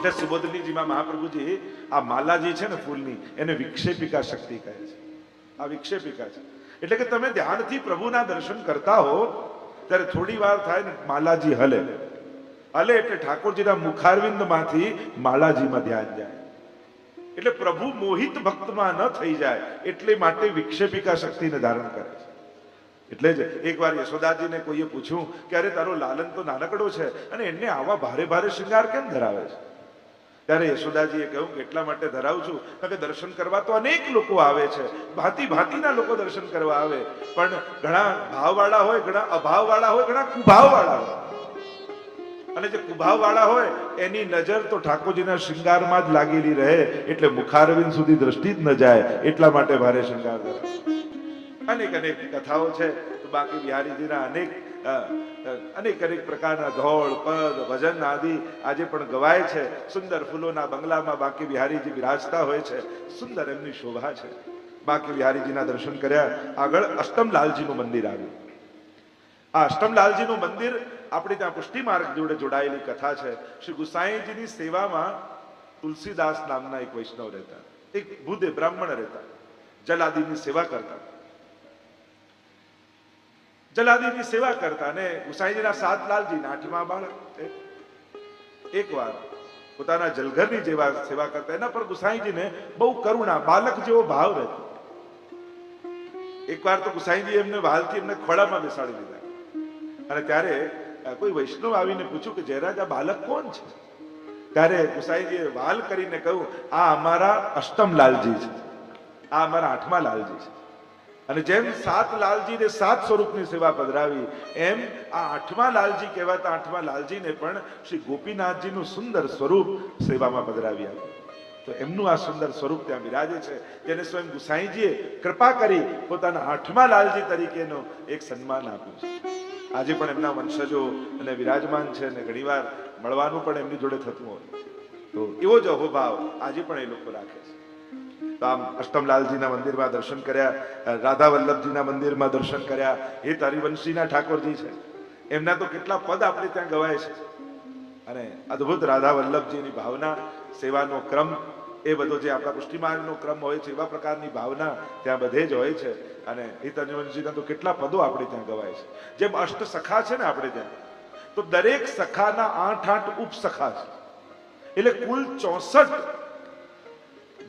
એટલે સુબોધનીજીમાં મહાપ્રભુજી આ માલાજી છે ને ફૂલની, એને વિક્ષેપિકા શક્તિ કહે છે. આ વિક્ષેપિકા છે. એટલે કે તમે ધ્યાનથી પ્રભુના દર્શન કરતા હો, ત્યારે થોડી વાર થાય ને માલાજી હલે. હલે એટલે ઠાકોરજીના મુખારવિંદમાંથી માલાજીમાં ધ્યાન જાય. એટલે પ્રભુ મોહિત ભક્તમાં ન થઈ જાય, એટલે માટે વિક્ષેપિકા શક્તિને ધારણ કરે છે. એટલે જ એકવાર યશોદાજીને કોઈએ પૂછ્યું કે અરે તારો લાલન તો નાનકડો છે? અને એને આવા ભારે ભારે શૃંગાર કેમ ધરાવે છે? ત્યારે યશોદાજીએ કહ્યું, એટલા માટે ધરાવું છું કે દર્શન કરવા તો અનેક લોકો આવે છે. ભાંતિ ભાંતિના લોકો દર્શન કરવા આવે. પણ ઘણા ભાવવાળા હોય, ઘણા અભાવવાળા હોય, ઘણા કુભાવવાળા હોય. અને જે કુભાવવાળા હોય, એની નજર તો ઠાકોરજીના શૃંગારમાં જ લાગેલી રહે. એટલે મુખારવિંદ સુધી દ્રષ્ટિ જ ન જાય. એટલા માટે ભારે શૃંગાર ધરાવે અનેક અનેક કથાઓ છે. તો બાકી બિહારીજીના અનેક અનેક અનેક પ્રકારના ધોળ, પદ, ભજન આદિ આજે પણ ગવાય છે. સુંદર ફૂલોના બંગલામાં બાકી બિહારીજી બિરાજતા હોય છે. સુંદર એમની શોભા છે. બાકી બિહારીજીના દર્શન કર્યા. આગળ અષ્ટમલાલજીનું મંદિર આવ્યું. આ અષ્ટમલાલજીનું મંદિર આપણે ત્યાં પુષ્ટિ માર્ગ જોડે જોડાયેલી કથા છે. શ્રી ગુસાઈજીની સેવામાં તુલસીદાસ નામના એક વૈષ્ણવ રહેતા. એક બુદ્ધે બ્રાહ્મણ રહેતા. જલાદીની સેવા કરતા. જલાદીની સેવા કરતા ને ગુસાઈજીના સાત લાલજી આઠમા બાળક. એક વાર પોતાના જલઘરની જેવા સેવા કરતા, એના પર ગુસાઈજીને બહુ કરુણા, બાલક જેવો ભાવ રહેતો. એકવાર તો ગુસાઈજી એમને વાલથી એમને ખોળામાં બેસાડી દીધા. અને ત્યારે કોઈ વૈષ્ણવ આવીને પૂછ્યું કે, જયરાજ, આ બાલક કોણ છે? ત્યારે ગુસાઈજીએ વાલ કરીને કહ્યું, આ અમારા અષ્ટમ લાલજી છે. આ અમારા આઠમા લાલજી છે. અને જેમ સાત લાલજીને સાત સ્વરૂપની સેવા પધરાવી, એમ આ આઠમા લાલજી કહેવાતા આઠમા લાલજીને પણ શ્રી ગોપીનાથજીનું સુંદર સ્વરૂપ સેવામાં પધરાવી આપ્યું તો એમનું આ સુંદર સ્વરૂપ ત્યાં બિરાજે છે. જેને સ્વયં ગુસાઈજીએ કૃપા કરી પોતાના આઠમા લાલજી તરીકેનો એક સન્માન આપ્યું છે. આજે પણ એમના વંશજો અને વિરાજમાન છે અને ઘણીવાર મળવાનું પણ એમની જોડે થતું હોય. તો એવો જ અહોભાવ આજે પણ એ લોકો રાખે છે. અષ્ટમલાલજીના મંદિરમાં દર્શન કર્યા રાધા વલ્લભજીના મંદિરમાં દર્શન કર્યા. એ હરિવંશીના ઠાકોરજી છે. એમના તો કેટલા પદ આપણે ત્યાં ગવાય છે. અને અદ્ભુત રાધા વલ્લભજીની ભાવના, સેવાનો ક્રમ, એ બધો જે આપણા પુષ્ટિમાર્ગનો ક્રમ હોય છે, એવા પ્રકારની ભાવના ત્યાં બધે જ હોય છે. અને હિત હરિવંશીના તો કેટલા પદો આપણે ત્યાં ગવાય છે. જેમ અષ્ટ સખા છે ને આપણે ત્યાં, તો દરેક સખાના આઠ આઠ ઉપસખા છે. એટલે કુલ ચોસઠ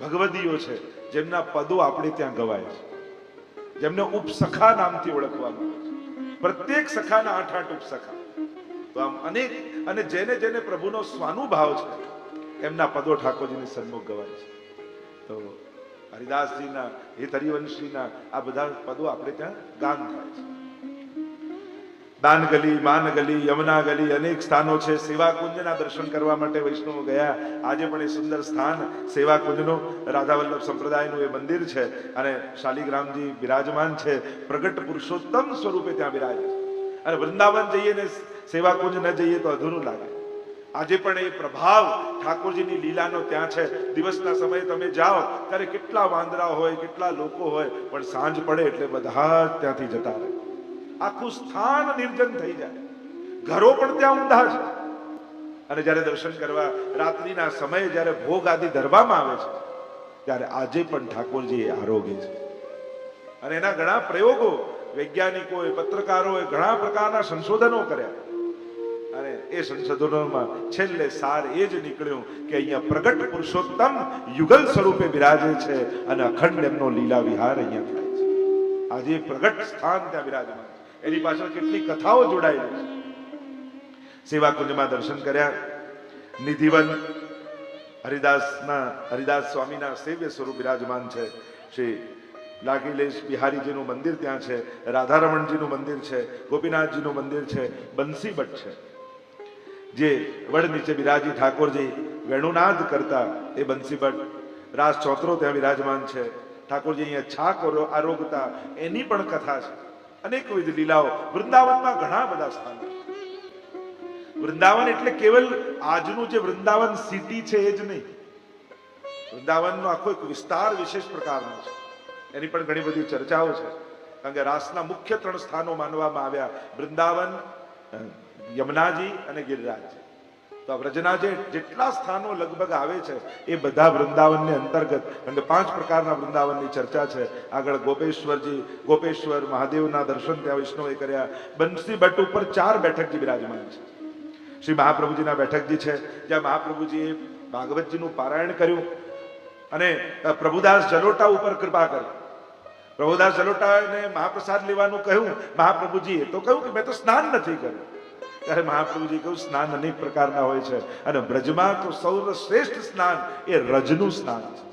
ભગવદીઓ છે, જેમના પદો આપણે ત્યાં ગવાય છે. જેમને ઉપસખા નામથી ઓળખવામાં આવે છે. પ્રત્યેક સખાના આઠ આઠ ઉપસખા તો આમ અનેક, અને જેને જેને પ્રભુનો સ્વાનુભાવ છે, એમના પદો ઠાકોરજીની સન્મુખ ગવાય છે. તો હરિદાસજીના હિત હરિવંશજીના આ બધા પદો આપણે ત્યાં ગાન થાય છે. દાન ગલી માન ગલી યમુના ગલી અનેક સ્થાનો છે. સેવા કુંજના દર્શન કરવા માટે વૈષ્ણવ ગયા. આજે પણ એ સુંદર સ્થાન સેવા કુંજનું રાધા સંપ્રદાયનું એ મંદિર છે અને શાલિગ્રામજી બિરાજમાન છે. પ્રગટ પુરુષોત્તમ સ્વરૂપે ત્યાં બિરાજે અને વૃંદાવન જઈએ ને સેવા કુંજ ન જઈએ તો અધૂરું લાગે. આજે પણ એ પ્રભાવ ઠાકોરજીની લીલાનો ત્યાં છે. દિવસના સમયે તમે જાઓ, ત્યારે કેટલા વાંદરા હોય, કેટલા લોકો હોય, પણ સાંજ પડે એટલે બધા જ ત્યાંથી જતા રહે. આખું સ્થાન નિર્જન થઈ જાય. ઘરો પણ ત્યાં ઊંધા છે. અને જ્યારે દર્શન કરવા રાત્રિના સમયે જ્યારે ભોગ આદિ ધરવામાં આવે છે, ત્યારે આજે પણ ઠાકોરજી આરોગ્ય છે. અને એના ઘણા પ્રયોગો વૈજ્ઞાનિકોએ, પત્રકારોએ ઘણા પ્રકારના સંશોધનો કર્યા. અને એ સંશોધનોમાં છેલ્લે સાર એ જ નીકળ્યું કે અહીંયા પ્રગટ પુરુષોત્તમ યુગલ સ્વરૂપે બિરાજે છે અને અખંડ એમનો લીલા વિહાર અહીંયા થાય છે. આજે પ્રગટ સ્થાન ત્યાં બિરાજમાન એની પાછળ કેટલી કથાઓ જોડાયેલી છે. સેવા કુંજમાં દર્શન કર્યા. નિધિવન હરિદાસના, હરિદાસ સ્વામીના સેવ્ય સ્વરૂપ બિરાજમાન છે. શ્રી લાગીલેશ બિહારીજીનું મંદિર ત્યાં છે, રાધારમણજીનું મંદિર છે, ગોપીનાથજીનું મંદિર છે બંસી ભટ્ટ છે. જે વડ નીચે બિરાજી ઠાકોરજી વેણુનાદ કરતા એ બંસી ભટ્ટ રાસ ચોતરો ત્યાં બિરાજમાન છે. ઠાકોરજી અહીંયા છાક આરોગતા એની પણ કથા છે. અનેકવિધ લીલાઓ. વૃંદાવનમાં ઘણા બધા સ્થાનો વૃંદાવન એટલે કેવલ આજનું જે વૃંદાવન સિટી છે એ જ નહીં. વૃંદાવનનો આખો એક વિસ્તાર વિશેષ પ્રકારનો છે. એની પણ ઘણી બધી ચર્ચાઓ છે. કારણ કે રાસના મુખ્ય ત્રણ સ્થાનો માનવામાં આવ્યા. વૃંદાવન યમુનાજી અને ગિરિરાજજી તો વ્રજના જે જેટલા સ્થાનો લગભગ આવે છે, એ બધા વૃંદાવનની અંતર્ગત. કે પાંચ પ્રકારના વૃંદાવનની ચર્ચા છે. આગળ ગોપેશ્વરજી, ગોપેશ્વર મહાદેવના દર્શન ત્યાં વૈષ્ણવે કર્યા. બંસી ભટ્ટ ઉપર ચાર બેઠકજી બિરાજમાન છે. શ્રી મહાપ્રભુજીના બેઠકજી છે. જ્યાં મહાપ્રભુજીએ ભાગવતજીનું પારાયણ કર્યું અને પ્રભુદાસ જલોટા ઉપર કૃપા કરી. પ્રભુદાસ જલોટાને મહાપ્રસાદ લેવાનું કહ્યું. મહાપ્રભુજીએ તો કહ્યું કે મેં તો સ્નાન નથી કર્યું. ત્યારે મહાપ્રભુજી કહ્યું, સ્નાન અનેક પ્રકારના હોય છે અને બ્રજમાં તો સૌથી સ્નાન એ રજનું સ્નાન છે.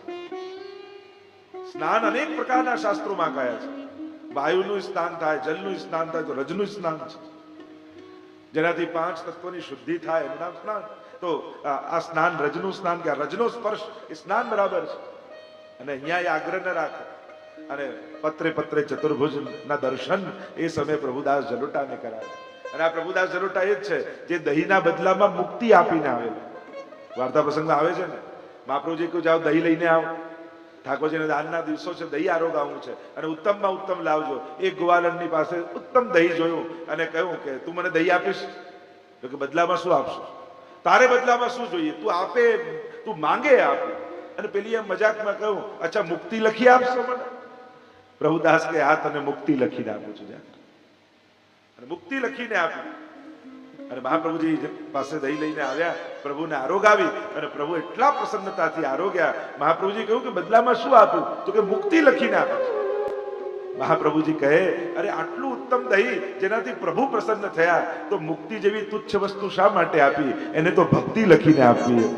સ્નાન અનેક પ્રકારના શાસ્ત્રોમાં કયા છે. વાયુનું સ્નાન થાય, જલનું સ્નાન થાય, તો રજનું સ્નાન છે. જેનાથી પાંચ તત્વોની શુદ્ધિ થાય એનું નામ સ્નાન. તો આ સ્નાન રજનું સ્નાન કે રજનો સ્પર્શ એ સ્નાન બરાબર છે. અને અહીંયા એ આગ્રહ ન રાખે. અને પત્રે પત્રે ચતુર્ભુજ ના દર્શન એ સમયે પ્રભુદાસ જલોટાને કરાવે. અને આ પ્રભુદાસ જલોટા એ જ છે જે દહીંના બદલામાં મુક્તિ આપીને આવે વાર્તા પ્રસંગમાં આવે છે ને, મહાપ્રભુજી કહ્યું જાઓ દહીં લઈને આવો. ઠાકોરજીને દાનના દિવસો છે, દહીં આરોગાવું છે. અને ઉત્તમમાં ઉત્તમ લાવજો. એ ગોવાલણની પાસે ઉત્તમ દહીં જોયું અને કહ્યું કે, તું મને દહીં આપીશ? તો કે, બદલામાં શું આપશું? તારે બદલામાં શું જોઈએ? તું આપે તું માંગે આપે. અને પેલી એમ મજાકમાં કહ્યું, અચ્છા, મુક્તિ લખી આપશો મને? પ્રભુદાસ કે, હા, તને મુક્તિ લખીને આપું છું, જા. અને મુક્તિ લખીને આપી. અને મહાપ્રભુજી પાસે દહીં લઈને આવ્યા, પ્રભુને આરોગાવી અને પ્રભુ એટલા પ્રસન્નતાથી આરોગ્યા. મહાપ્રભુજી કહ્યું કે બદલામાં શું આપું? તો કે મુક્તિ લખીને આપે મહાપ્રભુજી કહે, અરે, આટલું ઉત્તમ દહીં જેનાથી પ્રભુ પ્રસન્ન થયા, તો મુક્તિ જેવી તુચ્છ વસ્તુ શા માટે આપી? એને તો ભક્તિ લખીને આપવી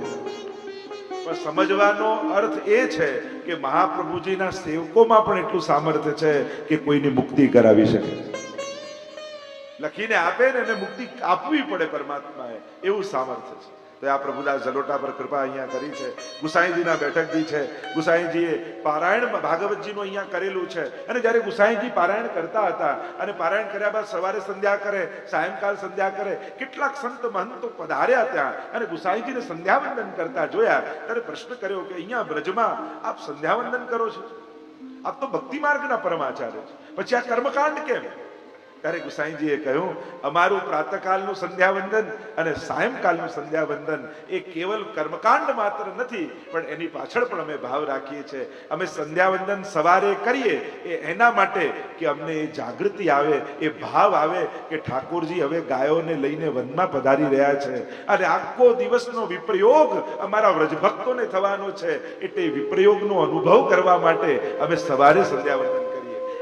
પણ સમજવાનો અર્થ એ છે કે મહાપ્રભુજીના સેવકોમાં પણ એટલું સામર્થ્ય છે કે કોઈની મુક્તિ કરાવી શકે. લખીને આપે ને એને મુક્તિ આપવી પડે પરમાત્માએ, એવું સામર્થ્ય છે. તો આ પ્રભુદાસ જલોટા પર કૃપા અહીંયા કરી છે. ગુસાઈજીના બેઠકજી છે. ગુસાઈજીએ પારાયણ ભાગવતજીનું અહીંયા કરેલું છે. અને જ્યારે ગુસાઈજી પારાયણ કરતા હતા અને પારાયણ કર્યા બાદ સવારે સંધ્યા કરે, સાયંકાલ સંધ્યા કરે, કેટલાક સંત મહંતો પધાર્યા ત્યાં અને ગુસાઈજીને સંધ્યાવંદન કરતા જોયા, ત્યારે પ્રશ્ન કર્યો કે અહીંયા બ્રજમાં આપ સંધ્યાવંદન કરો છો? આપ તો ભક્તિ માર્ગના પરમાચાર્ય છે. પછી આ કર્મકાંડ કેમ? ત્યારે ગુસાઈજીએ કહ્યું, અમારું પ્રાતકાલનું સંધ્યાવંદન અને સાયંકાલનું સંધ્યાવંદન એ કેવલ કર્મકાંડ માત્ર નથી, પણ એની પાછળ પણ અમે ભાવ રાખીએ છીએ. અમે સંધ્યાવંદન સવારે કરીએ એ એના માટે કે અમને એ જાગૃતિ આવે, એ ભાવ આવે કે ઠાકોરજી હવે ગાયોને લઈને વનમાં પધારી રહ્યા છે. અને આખો દિવસનો વિપ્રયોગ અમારા વ્રજભક્તોને થવાનો છે. એટલે વિપ્રયોગનો અનુભવ કરવા માટે અમે સવારે સંધ્યાવંદન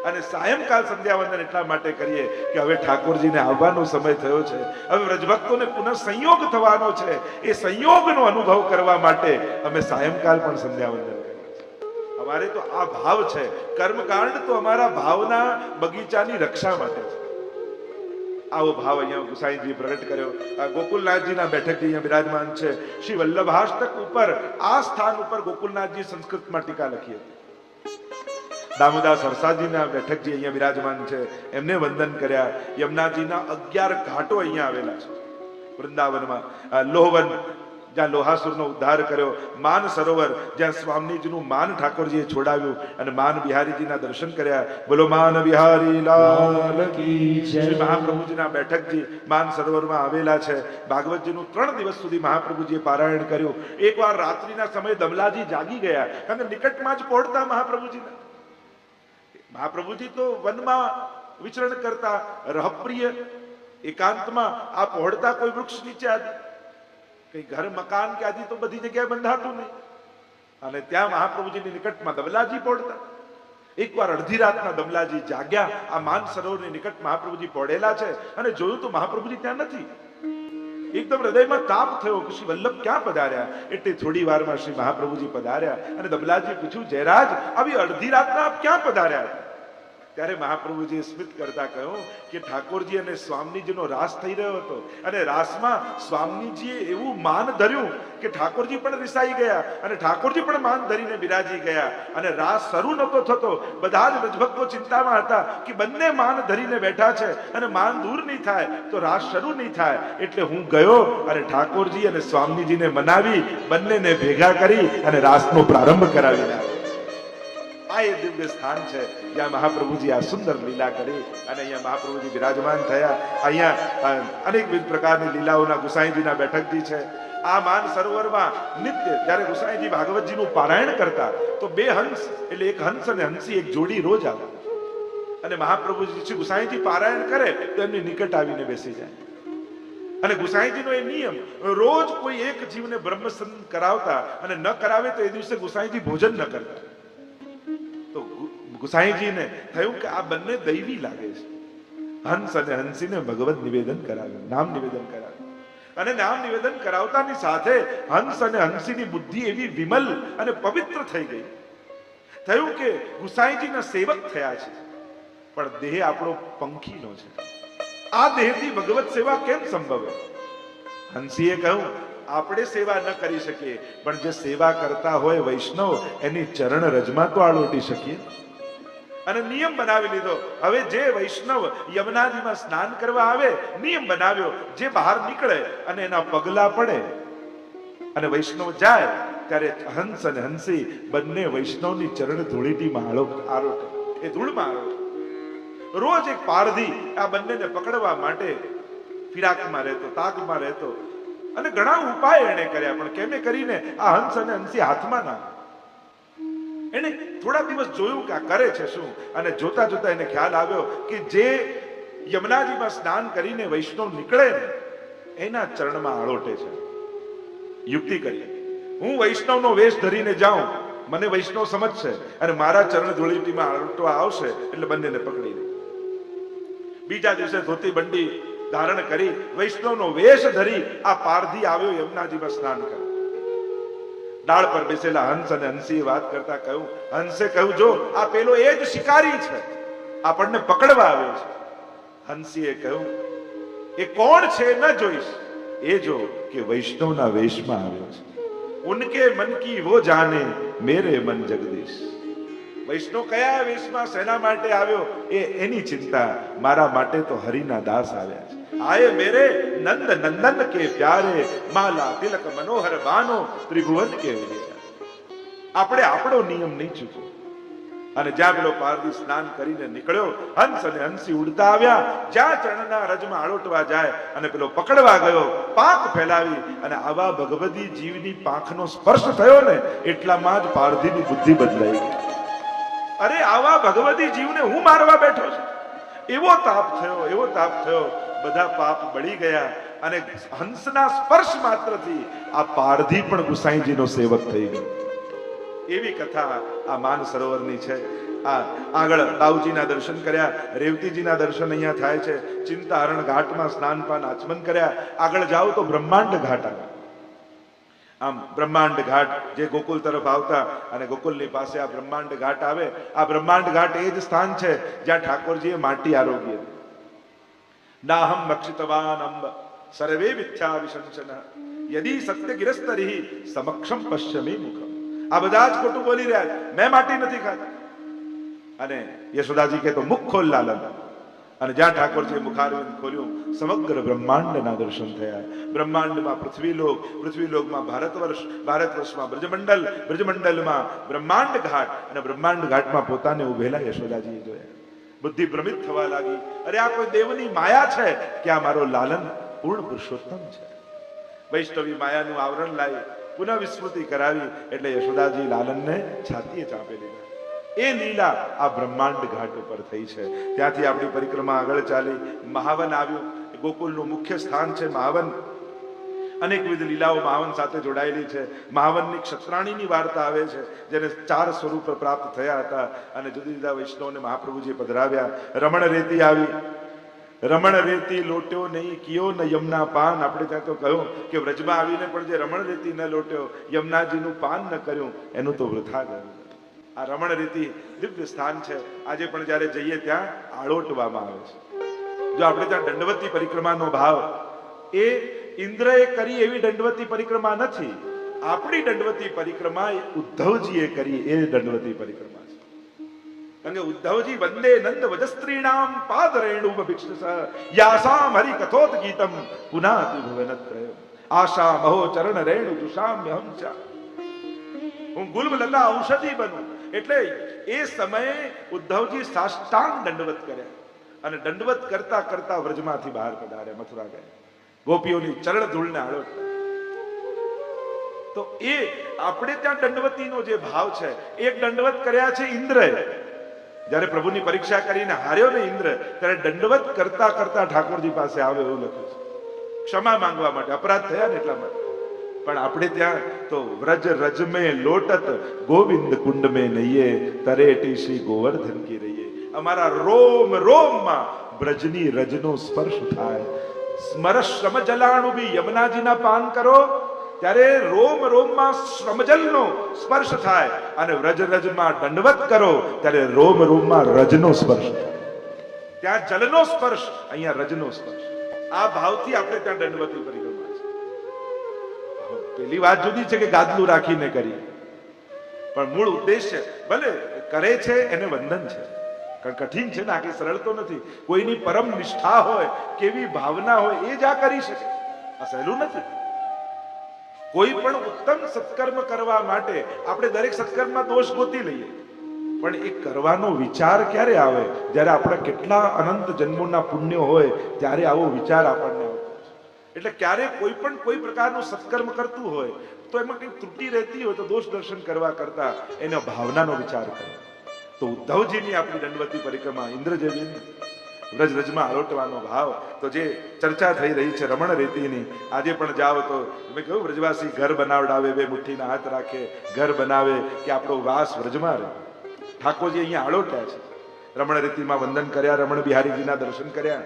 અને સાયંકાલ સંધ્યાવંદન એટલા માટે કરીએ કે હવે ઠાકોરજીને આવવાનો સમય થયો છે. હવે વ્રજભક્તોને પુનઃ સંયોગ થવાનો છે. એ સંયોગનો અનુભવ કરવા માટે અમે સાયંકાલ પણ સંધ્યાવંદન કરીએ અમારે તો આ ભાવ છે. કર્મકાંડ તો અમારા ભાવના બગીચાની રક્ષા માટે છે. આવો ભાવ અહીંયા ગુસાઈજી પ્રગટ કર્યો. આ ગોકુલનાથજીના બેઠક અહીંયા બિરાજમાન છે. શ્રી વલ્લભાષ્ટક ઉપર, આ સ્થાન ઉપર ગોકુલનાથજી સંસ્કૃતમાં ટીકા લખી હતી. દામોદાસ સરસાજીના બેઠકજી અહીંયા બિરાજમાન છે. એમને વંદન કર્યા. યમુનાજીના અગિયાર ઘાટો અહીંયા આવેલા છે. વૃંદાવનમાં લોહવન, જ્યાં લોહાસુરનો ઉદ્ધાર કર્યો, માન સરોવર, જ્યાં સ્વામીજીનું માન ઠાકોરજીએ છોડાવ્યું અને માન બિહારીજીના દર્શન કર્યા. બોલો, માન બિહારી લાલ શ્રી મહાપ્રભુજીના બેઠકજી માન સરોવરમાં આવેલા છે. ભાગવતજીનું ત્રણ દિવસ સુધી મહાપ્રભુજીએ પારાયણ કર્યું. એકવાર રાત્રિના સમયે દમલાજી જાગી ગયા. કારણ કે નિકટમાં જ પહોંચતા મહાપ્રભુજીના. મહાપ્રભુજી તો વનમાં વિચરણ કરતા રહપ્રિય, એકાંતમાં આ પહોળતા કોઈ વૃક્ષ નીચે આદિ. કઈ ઘર, મકાન કે આદિ તો બધી જગ્યાએ બંધાતું નહીં. અને ત્યાં મહાપ્રભુજીની નિકટમાં દમલાજી પહોંચતા એકવાર અડધી રાતના દમલાજી જાગ્યા, આ માન સરોવરની નિકટ મહાપ્રભુજી પહોળેલા છે અને જોયું તો મહાપ્રભુજી ત્યાં નથી. એકદમ હૃદયમાં તાપ થયો કે શ્રી વલ્લભ ક્યાં પધાર્યા? એટલે થોડી વારમાં શ્રી મહાપ્રભુજી પધાર્યા અને દબલાજી પૂછ્યું, જયરાજ, આવી અડધી રાતના આપ ક્યાં પધાર્યા ત્યારે મહાપ્રભુજીએ સ્મિત કરતા કહ્યું કે ઠાકોરજી અને સ્વામીજીનો રાસ થઈ રહ્યો હતો. અને રાસમાં સ્વામીજીએ એવું માન ધર્યું કે ઠાકોરજી પણ રિસાઈ ગયા અને ઠાકોરજી પણ માન ધરીને બિરાજી ગયા. અને રાસ શરૂ નતો થતો. બધા જ રજભક્તો ચિંતામાં હતા કે બંને માન ધરીને બેઠા છે અને માન દૂર નહીં થાય તો રાસ શરૂ નહીં થાય. એટલે હું ગયો અને ઠાકોરજી અને સ્વામીજીને મનાવી બંનેને ભેગા કરી અને રાસનો પ્રારંભ કરાવી નાખ્યો. આ એ દિવ્ય સ્થાન છે. જ્યાં મહાપ્રભુજી આ સુંદર લીલા કરી અને અહીંયા મહાપ્રભુજી બિરાજમાન થયા. અહીંયા અનેકવિધ પ્રકારની લીલાઓના ગુસાઈજીના બેઠકજી છે. આ માન સરોવરમાં નિત્ય, જ્યારે ગુસાઈજી ભાગવતજીનું પારાયણ કરતા, તો બે હંસ, એટલે એક હંસ અને હંસી એક જોડી રોજ આવે. અને મહાપ્રભુજી શ્રી ગુસાઈજી પારાયણ કરે, તો એમની નિકટ આવીને બેસી જાય. અને ગુસાઈજીનો એ નિયમ, રોજ કોઈ એક જીવને બ્રહ્મસન કરાવતા અને ન કરાવે તો એ દિવસે ગુસાઈજી ભોજન ન કરતા. તો ગુસાઈજીને થયું કે આ બંને દૈવી લાગે છે. હંસ અને હંસીને ભગવત નિવેદન કરાવ્યું, નામ નિવેદન કરાવ્યું. અને નામ નિવેદન કરાવતાની સાથે હંસ અને હંસીની બુદ્ધિ એવી વિમલ અને પવિત્ર થઈ ગઈ. થયું કે ગુસાઈજીના સેવક થયા છે. પણ દેહ આપણો પંખીનો છે. આ દેહથી ભગવત સેવા કેમ સંભવે? હંસીએ કહ્યું આપણે સેવા ન કરી શકીએ. પણ જે સેવા કરતા હોય વૈષ્ણવ, એની ચરણ રજમાં તો આળોટી શકીએ. અને નિયમ બનાવી લીધો. હવે જે વૈષ્ણવ યમુનાજીમાં સ્નાન કરવા આવે, નિયમ બનાવ્યો. જે બહાર નીકળે અને એના પગલા પડે, અને વૈષ્ણવ જાય, ત્યારે હંસ અને હંસી બંને વૈષ્ણવની ચરણ ધૂળીટીમાં આરોટ એ ધૂળમાં આરોટે રોજ એક પારધી આ બંનેને પકડવા માટે ફિરાકમાં રહેતો, તાકમાં રહેતો અને ઘણા ઉપાય એણે કર્યા, પણ કેમે કરીને આ હંસ અને હંસી હાથમાં ના એને થોડા દિવસ જોયું કે આ કરે છે શું, અને જોતા જોતા એને ખ્યાલ આવ્યો કે જે યમુનાજીમાં સ્નાન કરીને વૈષ્ણવ નીકળે ને, એના ચરણમાં આળોટે છે. યુક્તિ કરી. હું વૈષ્ણવનો વેશ ધરીને જાઉં, મને વૈષ્ણવ સમજશે, અને મારા ચરણ ધૂળીટીમાં આળોટવા આવશે, એટલે બંનેને પકડી લે. બીજા દિવસે ધોતી બંડી ધારણ કરી વૈષ્ણવનો વેશ ધરી આ પારધી આવ્યો યમુનાજીમાં સ્નાન કરે ડાળ પર બેસેલા હંસ અને હંસીએ વાત કરતા કહ્યું, હંસે કહ્યું, જો, આ પેલો એ જ શિકારી છે. આપણને પકડવા આવ્યો છે. હંસીએ કહ્યું, એ કોણ છે ન જોઈશ? એ જો કે વૈષ્ણવના વેશમાં આવ્યો છે. ઉનકે મન કી વો જાને, મેરે મન જગદીશ. વૈષ્ણવ કયા વેશમાં શેના માટે આવ્યો એ એની ચિંતા મારા માટે તો હરિના દાસ આવ્યા છે. આયે મેરે નંદ નંદન કે પ્યારે माला, तिलक મનોહર બાનો ત્રિભુવન के આપણે આપણો નિયમ નહીં ચૂકવો અને જ્યાં પેલો પારદી સ્નાન કરીને નીકળ્યો, હંસ અને હંસી ઉડતા આવ્યા, જ્યાં ચરણના રજમાં આળોટવા જાય અને પેલો પકડવા ગયો પાંખ ફેલાવી અને આવા ભગવતી જીવની પાંખનો સ્પર્શ થયો ને, એટલામાં જ પારધીની બુદ્ધિ બદલાઈ ગઈ. અરે આવા ભગવતી જીવને હું મારવા બેઠો છું? એવો તાપ થયો, એવો તાપ થયો બધા પાપ બળી ગયા અને હંસના સ્પર્શ માત્રથી આ પારધી પણ ગુસાઈજીનો સેવક થઈ ગયો. એવી કથા આ માન સરોવરની છે. આ આગળ દાઉજીના દર્શન કર્યા, રેવતીજીના દર્શન અહીંયા થાય છે. ચિંતાહરણ ઘાટમાં સ્નાન પાન આચમન કર્યા. આગળ જાઓ તો બ્રહ્માંડ ઘાટ આવે. આમ બ્રહ્માંડ ઘાટ જે ગોકુલ તરફ આવતા અને ગોકુલની પાસે આ બ્રહ્માંડ ઘાટ આવે. આ બ્રહ્માંડ ઘાટ એ જ સ્થાન છે જ્યાં ઠાકોરજીએ માટી આરોગી હતી. નાહમ ભક્ષિતવાન અંબ સર્વે મિથ્યા વિશંસન યદી સત્ય ગિરસ્તરી સમક્ષમ પશ્ચમી મુખમ. આ બધા જ ખોટું બોલી રહ્યા. મેં માટી નથી ખાધી. અને યશોદાજી કે તો મુખ ખોલ લાલન. અને જ્યાં ઠાકોરજીએ મુખારવિંદ ખોલ્યું. સમગ્ર બ્રહ્માંડના દર્શન થયા. બ્રહ્માંડમાં પૃથ્વીલોક, પૃથ્વીલોકમાં ભારત વર્ષ ભારત વર્ષમાં બ્રજમંડલ, બ્રજમંડલમાં બ્રહ્માંડ ઘાટ. અને બ્રહ્માંડ ઘાટમાં પોતાને ઉભેલા યશોદાજીએ જોયા. બુદ્ધિ ભ્રમિત થવા લાગી. અરે, આ કોઈ દેવની માયા છે? કે આ મારો લાલન પૂર્ણ પુરુષોત્તમ છે? વૈષ્ણવી માયાનું આવરણ લાવી પુનઃ વિસ્મૃતિ કરાવી એટલે યશોદાજી લાલનને છાતીએ ચાપી લીધા. એ લીલા આ બ્રહ્માંડ ઘાટ ઉપર થઈ છે. ત્યાંથી આપણી પરિક્રમા આગળ ચાલી મહાવન આવ્યું. ગોકુલનું મુખ્ય સ્થાન છે મહાવન. અનેકવિધ લીલાઓ મહાવન સાથે જોડાયેલી છે. મહાવનની ક્ષત્રાણીની વાર્તા આવે છે, જેને ચાર સ્વરૂપ પ્રાપ્ત થયા હતા અને જુદા જુદા વૈષ્ણવને મહાપ્રભુજીએ પધરાવ્યા. રમણ રેતી આવી. રમણ રેતી લોટ્યો નહીં, કિયો ન યમના પાન. આપણે ત્યાં તો કહ્યું કે વ્રજમાં આવીને પણ જે રમણ રેતી ન લોટ્યો, યમુનાજીનું પાન ન કર્યું, એનું તો વૃથા ગયું. આ રમણ રીતિ દિવ્ય સ્થાન છે. આજે પણ જ્યારે જઈએ ત્યાં આળોટવામાં આવે છે. જો આપણે ત્યાં દંડવતી પરિક્રમાનો ભાવ, એ ઇન્દ્રએ કરી એવી દંડવતી પરિક્રમા નથી. આપણી દંડવતી પરિક્રમા એ ઉદ્ધવજીએ કરી, એ દંડવતી પરિક્રમા છે. કારણ ઉદ્ધવજી, વંદે નંદ વજસ્ત્રીણામ પાદ રેણુ ભિક્ષસ યાસામ હરિ કથોત ગીતમ. પુનાતિ ભુવનત્રય આશા મહો ચરણ રેણુ જુષામ્ય હંસા હું ગુલ્મ લતા ઔષધિ બનું. એટલે એ સમયે ઉદ્ધવજી સાષ્ટાંગ દંડવત કર્યા. અને દંડવત કરતા કરતા વ્રજમાંથી બહાર પધાર્યા, મથુરા ગયા. ગોપીઓની ચરણ ધૂળને આળો તો એ આપણે ત્યાં દંડવતીનો જે ભાવ છે એક દંડવત કર્યા છે ઇન્દ્રએ. જ્યારે પ્રભુની પરીક્ષા કરીને હાર્યો ને ઇન્દ્ર ત્યારે દંડવત કરતા કરતા ઠાકોરજી પાસે આવે એવું લખ્યું છે. ક્ષમા માંગવા માટે, અપરાધ થયા ને એટલા માટે. પણ આપણે ત્યાં તો વ્રજ રજમે લોટત, ગોવિંદ કુંડ મેં નહીએ તરેટી શ્રી ગોવર્ધન કી રહીએ. અમારા રોમ રોમમાં બ્રજની રજનો સ્પર્શ થાય. સ્મર શ્રમ બી યમુનાજીના પાન કરો. ત્યારે રોમ રોમમાં શ્રમજલનો સ્પર્શ થાય અને વ્રજ રજમાં દંડવત કરો. ત્યારે રોમ રોમમાં રજનો સ્પર્શ થાય. ત્યાં જલનો સ્પર્શ, અહીંયા રજનો સ્પર્શ. આ ભાવથી આપણે ત્યાં દંડવતી પરિક્રમા છે પેલી વાત જુદી છે કે ગાદલું રાખીને કરી. પણ મૂળ ઉદ્દેશ્ય ભલે કરે છે, એને વંદન છે. કઠિન છે ને, આખી સરળ તો નથી. કોઈની પરમ નિષ્ઠા હોય, કેવી ભાવના હોય, એ જ આ કરી શકે. આ સહેલું નથી. કોઈ પણ ઉત્તમ સત્કર્મ કરવા માટે આપણે દરેક સત્કર્મમાં દોષ ગોતી લઈએ. પણ એ કરવાનો વિચાર ક્યારે આવે? જ્યારે આપણા કેટલા અનંત જન્મોના પુણ્ય હોય, ત્યારે આવો વિચાર આપણને એટલે ક્યારે કોઈ પણ કોઈ પ્રકારનું સત્કર્મ કરતું હોય, તો એમાં કંઈક ત્રુટિ રહેતી હોય, તો દોષ દર્શન કરવા કરતા એનો ભાવનાનો વિચાર કરો તો ઉદ્ધવજીની આપણી દંડવતી પરિક્રમા ઇન્દ્ર જેવીની વ્રજ રજમાં આરોટવાનો ભાવ, તો જે ચર્ચા થઈ રહી છે રમણ રીતિની, આજે પણ જાઓ તો મેં કહ્યું વ્રજવાસી ઘર બનાવડાવે, બે મુઠ્ઠીના હાથ રાખે, ઘર બનાવે, કે આપણો વાસ વ્રજમાં રહે. ઠાકોરજી અહીંયા આળોટ્યા છે. રમણ રીતિમાં વંદન કર્યા, રમણ બિહારીજીના દર્શન કર્યા.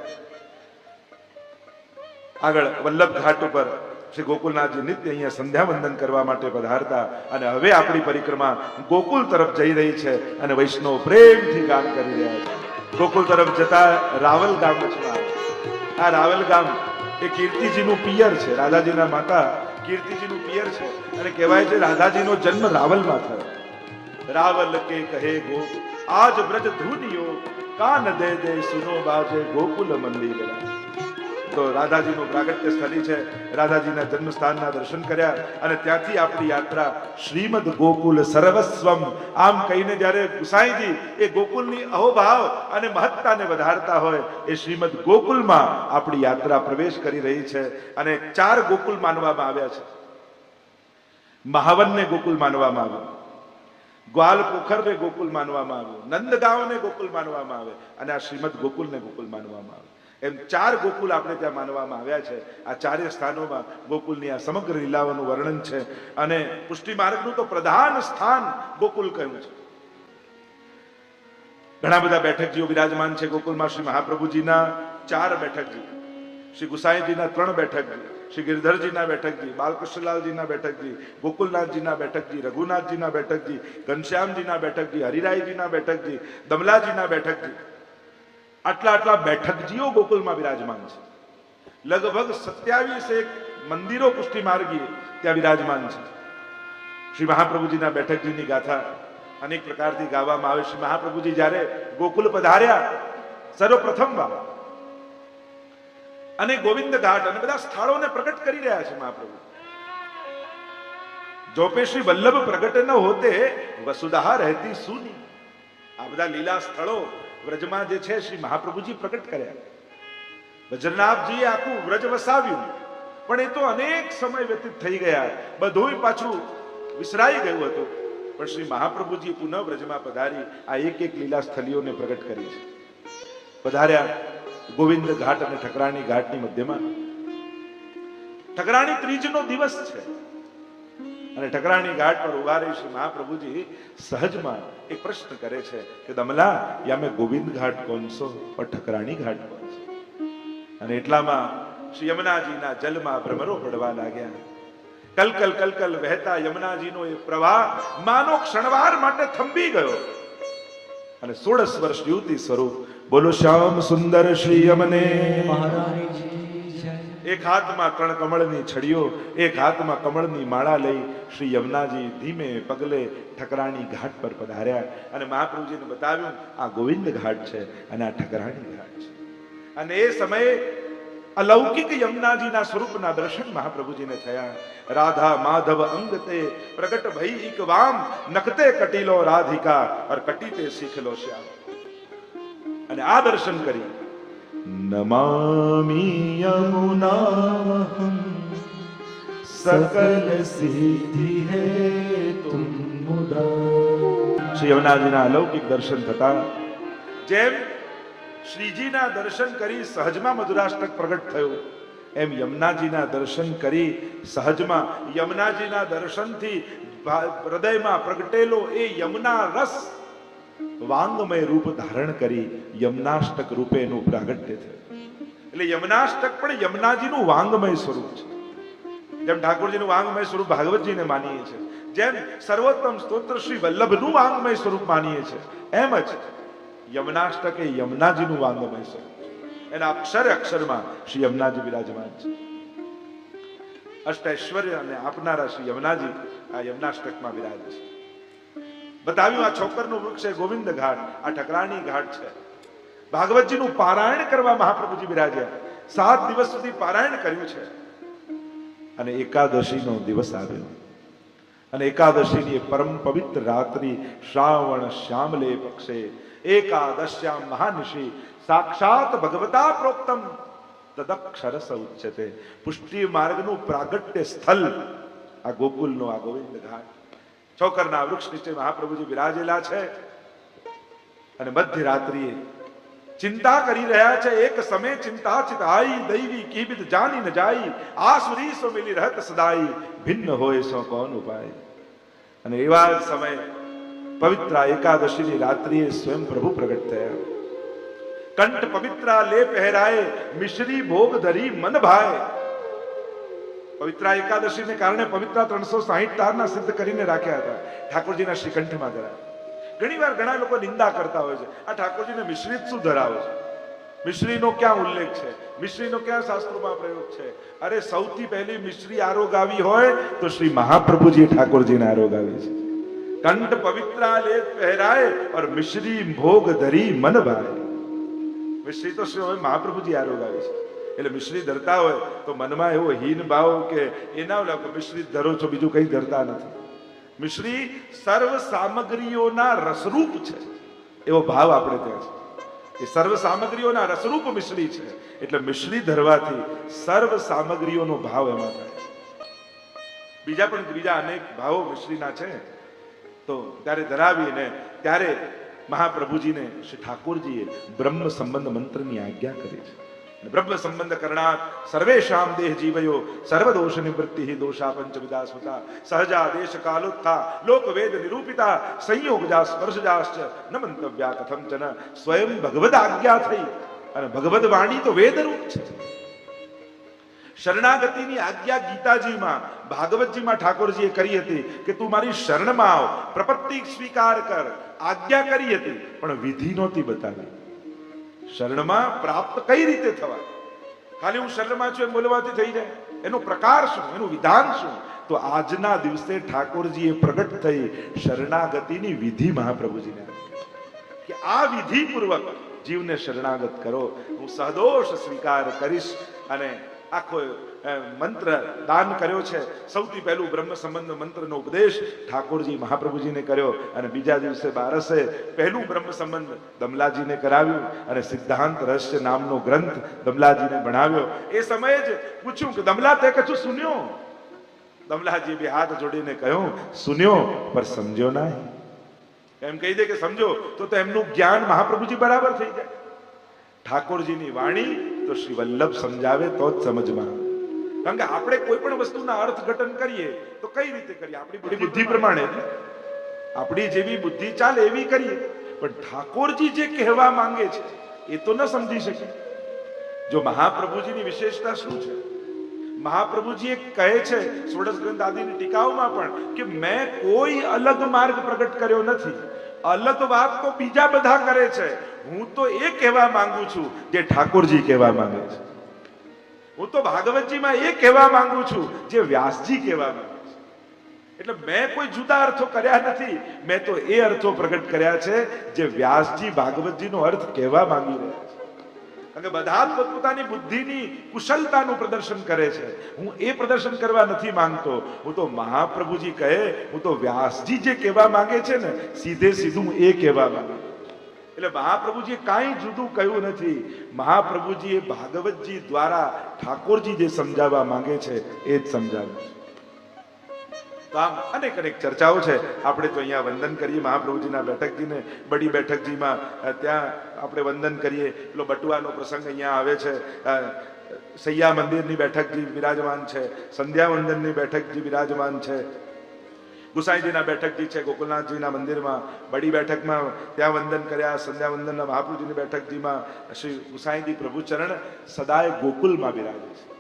આગળ વલ્લભ ઘાટ ઉપર શ્રી ગોકુલનાથજી નિત્ય અહીંયા સંધ્યા વંદન કરવા માટે પધારતા અને હવે આપણી પરિક્રમા ગોકુલ તરફ જઈ રહી છે અને વૈષ્ણવ પ્રેમથી ગાન કરી રહ્યા છે. ગોકુલ તરફ જતા રાવલ ગામ વચમાં આ રાવલ ગામ એ કીર્તિજીનું પિયર છે. રાધાજીના માતા કીર્તિજીનું પિયર છે. અને કહેવાય છે રાધાજીનો જન્મ રાવલમાં થયો. રાવલ કે કહે ગો, આજ બ્રજ ધૂનિયો, કાન દે દે સુનો બાજે ગોકુલ મંદિર. તો રાધાજીનું પ્રાગટ્ય સ્થળી છે. રાધાજીના જન્મસ્થાનના દર્શન કર્યા અને ત્યાંથી આપણી યાત્રા શ્રીમદ ગોકુલ સર્વસ્વમ. આમ કહીને જ્યારે ગુસાઈજી એ ગોકુલની અહોભાવ અને મહત્તાને વધારતા હોય એ શ્રીમદ ગોકુલમાં આપણી યાત્રા પ્રવેશ કરી રહી છે અને ચાર ગોકુલ માનવામાં આવ્યા છે. મહાવનને ગોકુલ માનવામાં આવ્યું. ગ્વાલ પોખરને ગોકુલ માનવામાં આવ્યું. નંદગાંવને ગોકુલ માનવામાં આવે અને આ શ્રીમદ ગોકુલને ગોકુલ માનવામાં આવે. એમ ચાર ગોકુલ આપણે ત્યાં માનવામાં આવ્યા છે. આ ચારે સ્થાનોમાં ગોકુલની આ સમગ્ર લીલાઓનું વર્ણન છે. અને પુષ્ટિ માર્ગનું તો પ્રધાન સ્થાન ગોકુલ કહ્યું છે. ઘણા બધા બેઠકજીઓ બિરાજમાન છે ગોકુલમાં. શ્રી મહાપ્રભુજીના ચાર બેઠકજી, શ્રી ગુસાઈજીના ત્રણ બેઠકજી, શ્રી ગિરધરજીના બેઠકજી, બાલકૃષ્ણલાલજીના બેઠકજી, ગોકુલનાથજીના બેઠકજી, રઘુનાથજીના બેઠકજી, ઘનશ્યામજીના બેઠકજી, હરિરાયજીના બેઠકજી, દમલાજીના બેઠકજી આટલા આટલા બેઠકજીઓ ગોકુલમાં બિરાજમાન છે. લગભગ સત્યાવીસ એક મંદિરો પુષ્ટિ માર્ગી ત્યાં બિરાજમાન છે. શ્રી મહાપ્રભુજીના બેઠકજીની ગાથા અનેક પ્રકારથી ગાવામાં આવે. શ્રી મહાપ્રભુજી જ્યારે ગોકુલ પધાર્યા, સર્વપ્રથમ વાર અને ગોવિંદ ઘાટ અને બધા સ્થળોને પ્રગટ કરી રહ્યા છે મહાપ્રભુ. જોપે શ્રી વલ્લભ પ્રગટ ન હોતે વસુધા રહેતી સુની. આ બધા લીલા સ્થળો વ્રજમાં જે છે, શ્રી મહાપ્રભુજી પ્રગટ કર્યા. વજ્રનાભજીએ આખું વ્રજ વસાવ્યું. પણ એ તો અનેક સમય વ્યતીત થઈ ગયા. બધુંય પાછું વિસરાઈ ગયું હતું. પણ શ્રી મહાપ્રભુજી પુનઃ વ્રજમાં પધારી આ એક એક લીલા સ્થલીઓને પ્રગટ કરી છે. પધાર્યા ગોવિંદ ઘાટ અને ઠકરાણી ઘાટની મધ્યમાં. ઠકરાણી ત્રીજનો દિવસ છે. અને ઠકરાણી ઘાટ પર ઊભા રહી શ્રી મહાપ્રભુજી સહજમાં એક પ્રશ્ન કરે છે કે દમલા, યા ગોવિંદ ઘાટ કોણ છો? પણ ઠકરાણી ઘાટ કોણ છો? અને એટલામાં શ્રી યમુનાજીના જલમાં ભ્રમરો પડવા લાગ્યા. કલકલ કલકલ વહેતા યમુનાજીનો એ પ્રવાહ માનો ક્ષણવાર માટે થંભી ગયો. અને સોળસ વર્ષ યુવતી સ્વરૂપ બોલો, શ્યામ સુંદર શ્રી યમને. મહારાણીજી એક હાથમાં કણ કમળની છડીઓ એક હાથમાં કમળની માળા લઈ શ્રી યમુનાજી ધીમે પગલે ઠકરાણી ઘાટ પર પધાર્યા અને મહાપ્રભુજીને બતાવ્યું, આ ગોવિંદ ઘાટ છે અને આ ઠકરાણી ઘાટ છે. અને એ સમયે અલૌકિક યમુનાજીના સ્વરૂપના દર્શન મહાપ્રભુજીને થયા. રાધા માધવ અંગતે પ્રગટ ભઈ એક વામ, નખતે કટીલો રાધિકા ઓર કટીતે શીખલો શ્યામ. અને આ દર્શન કરી નમામી યમુનામહમ सकल सिद्धि है तुम मुदा શ્રી યમુનાજીના અલૌકિક દર્શન થતા જેમ શ્રીજીના દર્શન કરી સહજમાં મધુરાષ્ટક પ્રગટ થયું એમ યમુનાજીના દર્શન કરી સહજમાં યમુનાજીના દર્શનથી ભા- હૃદયમાં પ્રગટેલો એ યમુના રસ વાંગમય રૂપ ધારણ કરી યમનાષ્ટક રૂપે એનું પ્રાગટ્ય થયું. એટલે યમનાષ્ટક પણ યમનાજીનું વાંગમય સ્વરૂપ છે. જેમ ઠાકોરજીનું વાંગમય સ્વરૂપ ભાગવતજીને માનીએ છીએ જેમ સર્વોત્તમ સ્તોત્ર શ્રી વલ્લભનું વાંગમય સ્વરૂપ માનીએ છીએ એમ જ યમનાષ્ટક એ યમનાજીનું વાંગમય સ્વરૂપ એના અક્ષરે અક્ષરમાં શ્રી યમનાજી વિરાજમાન છે. અષ્ટૈશ્વર્ય અને આપનારા શ્રી યમનાજી આ યમનાષ્ટકમાં વિરાજ છે. બતાવ્યું, આ છોકરનું વૃક્ષ ગોવિંદ ઘાટ. આ ઠકરાણી ઘાટ છે. ભાગવતજીનું પારાયણ કરવા મહાપ્રભુજી બિરાજ્યા. સાત દિવસ સુધી પારાયણ કર્યું છે. અને એકાદશીનો દિવસ આવ્યો. અને એકાદશીની પરમ પવિત્ર રાત્રિ શ્રાવણ શ્યામલે પક્ષે એકાદશ્યામ મહાનિશી સાક્ષાત ભગવતા પ્રોક્તમ. તદક્ષરસ ઉચ્ચતે પુષ્ટિ માર્ગનું પ્રાગટ્ય સ્થળ આ ગોકુલનો આ ગોવિંદ ઘાટ. છોકરના વૃક્ષ નીચે મહાપ્રભુજી બિરાજેલા છે. અને મધ્યરાત્રિએ ચિંતા કરી રહ્યા છે. એક સમય ચિંતા ચિતાઈ દૈવી કીબિત જાની ન જાઈ, આસુરી સો મિલી રહત સદાઈ, ભિન્ન હોય સો કોણ ઉપાય. અને એવા જ સમય પવિત્ર એકાદશીની રાત્રિએ સ્વયં પ્રભુ પ્રગટ થયા. કંઠ પવિત્રા લે પહેરાય, મિશ્રી ભોગ ધરી મન ભાય. પવિત્રા એકાદશીને કારણે પવિત્રા ત્રણસો સાહીઠ તારના સિદ્ધ કરીને રાખ્યા હતા. ઠાકોરજીના શ્રીકંઠમાં ધરા ઘણી વાર ઘણા લોકો નિંદા કરતા હોય છે. આ ઠાકોરજીને મિશ્રિત શું ધરાવે છે? મિશ્રીનો ક્યાં ઉલ્લેખ છે? મિશ્રીનો ક્યાં શાસ્ત્રોમાં પ્રયોગ છે? અરે, સૌથી પહેલી મિશ્રી આરોગ આવી હોય તો શ્રી મહાપ્રભુજી ઠાકોરજીને આરોગ આવી છે. કંઠ પવિત્રા લે પહેરાય ઓર મિશ્રી ભોગ ધરી મન ભાય મિશ્રી તો શ્રી મહાપ્રભુજી આરોગ આવી છે. એટલે મિશ્રી ધરતા હોય તો મનમાં એવો હીન ભાવ કે એના ઓલા કે મિશ્રી ધરો છો, બીજું કંઈ ધરતા નથી. મિશ્રી સર્વ સામગ્રીઓના રસરૂપ છે. એવો ભાવ આપણે ત્યાં છે. એ સર્વ સામગ્રીઓના રસરૂપ મિશ્રી છે. એટલે મિશ્રી ધરવાથી સર્વ સામગ્રીઓનો ભાવ એમાં થાય. બીજા પણ બીજા અનેક ભાવો મિશ્રીના છે. તો ત્યારે ધરાવીને ત્યારે મહાપ્રભુજીને શ્રી ઠાકોરજીએ બ્રહ્મ સંબંધ મંત્રની આજ્ઞા કરી છે. બ્રહ્મ સંબંધ કરણાત સર્વેશામ દેહ જીવયો સર્વદોષ નિવૃત્તિ દોષા પંચવિદા સ્મૃતા સહજા દેશ કાલોત્થા લોક વેદ નિરૂપિતા સંયોગજા સ્પર્શજાશ્ચ ન મંતવ્યા કથમ ચન સ્વયં ભગવદ આજ્ઞા થઈ અને ભગવદ વાણી આજ્ઞા ગીતાજીમાં ભાગવતજીમાં ઠાકોરજીએ કરી હતી કે તું મારી શરણમાં આવ પ્રપત્તિ સ્વીકાર કર આજ્ઞા કરી હતી પણ વિધિ નહોતી બતાવી શરણમાં પ્રાપ્ત કઈ રીતે થવાય? ખાલી હું શરણમાં છું એમ બોલવાથી થઈ જાય? એનો પ્રકાર શું? એનું વિધાન શું? તો આજના દિવસે ઠાકોરજીએ પ્રગટ થઈ શરણાગતિની વિધિ મહાપ્રભુજીને કે આ વિધિ પૂર્વક જીવને શરણાગત કરો. હું સદોષ સ્વીકાર કરીશ અને આખો મંત્ર દાન કર્યો છે. સૌથી પહેલું બ્રહ્મ સંબંધ મંત્રનો ઉપદેશ ઠાકોરજી મહાપ્રભુજીને કર્યો અને બીજા દિવસે બારસે પહેલું બ્રહ્મ સંબંધ દમલાજીને કરાવ્યું અને સિદ્ધાંત રહસ્ય નામનો ગ્રંથ દમલાજીને ભણાવ્યો. એ સમયે જ પૂછ્યું કે દમલા તે કશું સુન્યો? દમલાજી બી હાથ જોડીને કહ્યું, સુન્યો પર સમજ્યો નહીં. એમ કહી દે કે સમજો તો એમનું જ્ઞાન મહાપ્રભુજી બરાબર થઈ જાય. ઠાકોરજીની વાણી તો શ્રી વલ્લભ સમજાવે તો જ સમજમાં. આવે. કારણ કે આપણે કોઈ પણ વસ્તુના અર્થઘટન કરીએ તો કઈ રીતે કરીએ? આપણી બુદ્ધિ પ્રમાણે આપણી જેવી બુદ્ધિ ચાલે એવી કરીએ. પણ ઠાકોરજી જે કહેવા માંગે છે એ તો ન સમજી શકે. જો મહાપ્રભુજીની વિશેષતા શું છે? મહાપ્રભુજી એ કહે છે સોડસ ગ્રંથ આદિની ટીકાઓમાં પણ કે મેં કોઈ અલગ માર્ગ પ્રગટ કર્યો નથી. અલગ વાત તો બીજા બધા કરે છે. હું તો એ કહેવા માંગુ છું જે ઠાકોરજી કહેવા માંગે છે. હું તો ભાગવતજીમાં એ કહેવા માંગુ છું જે વ્યાસજી કહેવા માંગે છે. એટલે મેં કોઈ જુદા અર્થો કર્યા નથી. મેં તો એ અર્થો પ્રગટ કર્યા છે જે વ્યાસજી ભાગવતજીનો અર્થ કહેવા માંગી રહ્યા છે. કારણ બધા જ પોતપોતાની બુદ્ધિની કુશળતાનું પ્રદર્શન કરે છે. હું એ પ્રદર્શન કરવા નથી માંગતો. હું તો મહાપ્રભુજી કહે, હું તો વ્યાસજી જે કહેવા માંગે છે ને, સીધે સીધું એ કહેવા માંગુ એટલે મહાપ્રભુજીએ કાંઈ જુદું કહ્યું નથી. મહાપ્રભુજીએ ભાગવતજી દ્વારા ઠાકોરજી જે સમજાવવા માંગે છે, એ જ સમજાવે છે. તો આમ અનેક અનેક ચર્ચાઓ છે. આપણે તો અહીંયા વંદન કરીએ, મહાપ્રભુજીના બેઠકજીને. બડી બેઠકજીમાં ત્યાં આપણે વંદન કરીએ. એટલો બટુઆનો પ્રસંગ અહીંયા આવે છે. સૈયા મંદિરની બેઠકજી બિરાજમાન છે. સંધ્યા વંદનની બેઠકજી બિરાજમાન છે. ગુસાઈજીના બેઠકથી છે, ગોકુલનાથજીના મંદિરમાં, બડી બેઠકમાં ત્યાં વંદન કર્યા સંધ્યા વંદનના મહાપ્રભુજીની બેઠકજીમાં શ્રી ગુસાઈજી પ્રભુચરણ સદાય ગોકુલમાં બિરાજે છે.